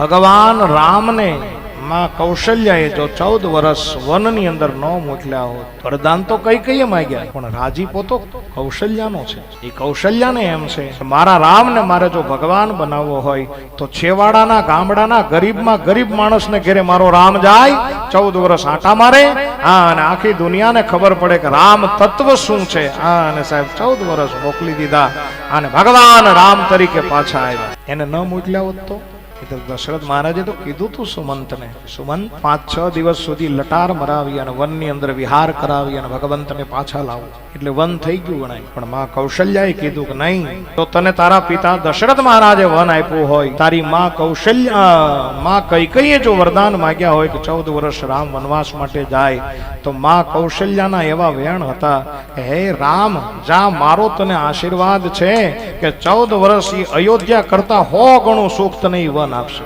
ભગવાન રામને માં કૌશલ્યાએ જો ચૌદ વર્ષ વનની અંદર ન મોકલ્યા હોત, વરદાન તો કઈ કઈ માંગ્યા. પણ રાજીપો તો કૌશલ્યાનો છે. એ કૌશલ્યાને એમ છે મારા રામને મારે જો ભગવાન બનાવવો હોય, તો છેવાડાના, ગામડાના, ગરીબમાં ગરીબ માણસને ઘેરે મારો રામ જાય, ચૌદ વર્ષ આટા મારે, હા, અને આખી દુનિયાને ખબર પડે કે રામ તત્વ શું છે. હા, અને સાહેબ, ચૌદ વર્ષ મોકલી દીધા, અને ભગવાન રામ તરીકે પાછા આવ્યા. એને ન મોકલ્યા હોત તો? દશરથ મહારાજે તો કીધું તું સુમંતને, સુમંત, પાંચ છ દિવસ સુધી લટાર મરાવી અને વનની અંદર વિહાર કરાવી અને ભગવંતને પાછા લાવો. એટલે વન થઈ ગયું ગણાય પણ માં કૌશલ્યાએ કીધું કે નહીં, તો તને તારા પિતા દશરથ મહારાજે વન આપ્યું હોય. તારી માં કૌશલ્યમાં કૈકઈએ જો વરદાન માંગ્યા હોય કે ચૌદ વર્ષ રામ વનવાસ માટે જાય, તો માં કૌશલ્યાના એવા વેણ હતા કે, હે રામ, જા, મારો તને આશીર્વાદ છે કે ચૌદ વર્ષ અયોધ્યા કરતા હો ગણું સુખ તને વન nafsi